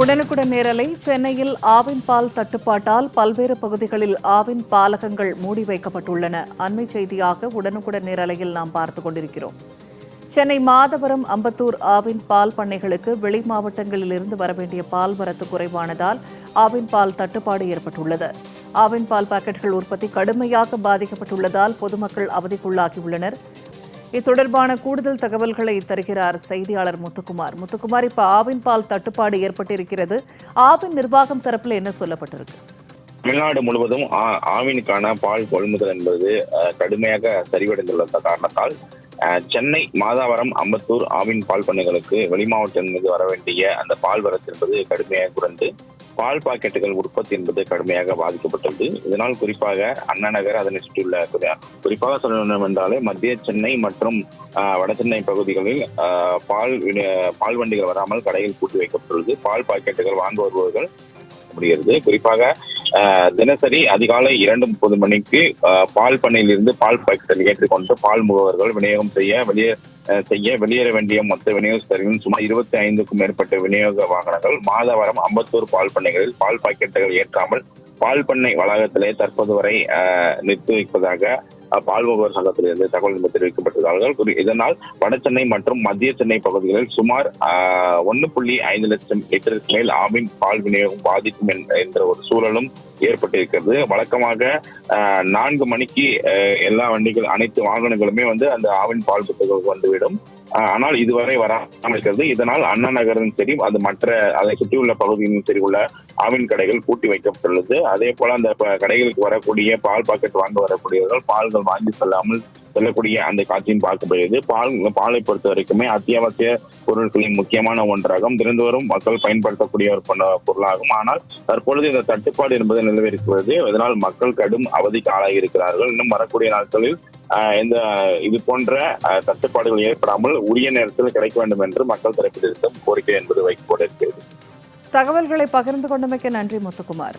உடனுக்குடன் நேரலை சென்னையில் ஆவின் பால் தட்டுப்பாட்டால் பல்வேறு பகுதிகளில் ஆவின் பாலகங்கள் மூடி வைக்கப்பட்டுள்ளன. அண்மை செய்தியாக உடனுக்குடன் நேரலையில் நாம் பார்த்து கொண்டிருக்கிறோம். சென்னை மாதவரம் அம்பத்தூர் ஆவின் பால் பண்ணைகளுக்கு வெளி மாவட்டங்களிலிருந்து வரவேண்டிய பால் வரத்து குறைவானதால் ஆவின் பால் தட்டுப்பாடு ஏற்பட்டுள்ளது. ஆவின் பால் பாக்கெட்டுகள் உற்பத்தி கடுமையாக பாதிக்கப்பட்டுள்ளதால் பொதுமக்கள் அவதிக்குள்ளாகியுள்ளனர். இது தொடர்பான கூடுதல் தகவல்களை தருகிறார் செய்தியாளர் முத்துக்குமார். முத்துக்குமார் இப்ப ஆவின் பால் தட்டுப்பாடு ஏற்பட்டிருக்கிறது. ஆவின் நிர்வாகம் தரப்பில் என்ன சொல்லப்பட்டிருக்கு? தமிழ்நாடு முழுவதும் ஆவினுக்கான பால் கொள்முதல் என்பது கடுமையாக சரிவடைந்துள்ள காரணத்தால் சென்னை மாதாவரம் அம்பத்தூர் ஆவின் பால் பண்ணைகளுக்கு வெளிமாவட்டத்திலிருந்து வர வேண்டிய அந்த பால் வரத்து என்பது கடுமையாக குறைந்து பால் பாக்கெட்டுகள் உற்பத்தி என்பது கடுமையாக பாதிக்கப்பட்டது இதனால் குறிப்பாக அண்ணா நகர் அதனை சுற்றியுள்ள குறிப்பாக சொல்ல வேண்டும் என்றாலே மத்திய சென்னை மற்றும் வட சென்னை பகுதிகளில் பால் பால் வண்டிகள் வராமல் கடையில் பூட்டி வைக்கப்பட்டுள்ளது. பால் பாக்கெட்டுகள் வாங்க வருபவர்கள் முடிகிறது குறிப்பாக தினசரி அதிகாலை இரண்டு முப்பது மணிக்கு பால் பண்ணையிலிருந்து பால் பாக்கெட்டில் ஏற்றுக்கொண்டு பால் முகவர்கள் விநியோகம் செய்ய வெளியே செய்ய வெளியேற வேண்டிய மொத்த விநியோகஸ்தர்களின் சுமார் இருபத்தி ஐந்துக்கும் மேற்பட்ட விநியோக வாகனங்கள் மாதவாரம் அம்பத்தூர் பால் பண்ணைகளில் பால் பாக்கெட்டுகள் ஏற்றாமல் பால் பண்ணை வளாகத்திலே தற்போது வரை அஹ், நிறுத்தி வைப்பதாக அஹ், சங்கத்திலிருந்து தகவல் தெரிவிக்கப்பட்டிருக்கிறார்கள். இதனால் வட சென்னை மற்றும் மத்திய சென்னை பகுதிகளில் சுமார் ஒன்னு புள்ளி ஐந்து லட்சம் லிட்டருக்கு மேல் ஆவின் பால் விநியோகம் பாதிக்கும் என்ற- என்ற ஒரு சூழலும் ஏற்பட்டிருக்கிறது. வழக்கமாக ஆஹ், நான்கு மணிக்கு எல்லா வண்டிகள் அனைத்து வாகனங்களுமே வந்து அந்த ஆவின் பால் புத்தகம் வந்துவிடும். ஆஹ், ஆனால் இதுவரை வராமல் இருக்கிறது. இதனால் அண்ணா நகரும் சரி அது மற்ற அதை சுற்றியுள்ள பகுதியிலும் சரி உள்ள ஆவின் கடைகள் பூட்டி வைக்கப்பட்டுள்ளது. அதே போல அந்த ப- கடைகளுக்கு வரக்கூடிய பால் பாக்கெட் வாங்க வரக்கூடியவர்கள் பால்கள் வாங்கி செல்லாமல் செல்லக்கூடிய அந்த காட்சியும் பார்க்கப்படுகிறது. பால் பாலை பொறுத்த வரைக்குமே அத்தியாவசிய பொருட்களின் முக்கியமான ஒன்றாகும். தினந்தோறும் மக்கள் பயன்படுத்தக்கூடிய ஒரு பொருளாகும். ஆனால் தற்பொழுது இந்த தட்டுப்பாடு என்பது நிலவிருக்கிறது. இதனால் மக்கள் கடும் அவதிக்கு ஆளாகி இருக்கிறார்கள் இன்னும் வரக்கூடிய நாட்களில் இந்த இது போன்ற தட்டுப்பாடுகள் ஏற்படாமல் உரிய நேரத்தில் கிடைக்க வேண்டும் என்று மக்கள் தரப்பில் இருக்கும் கோரிக்கை என்பது வைக்கப்பட்டிருக்கிறது. தகவல்களை பகிர்ந்து கொண்டமைக்கு நன்றி முத்துக்குமார்.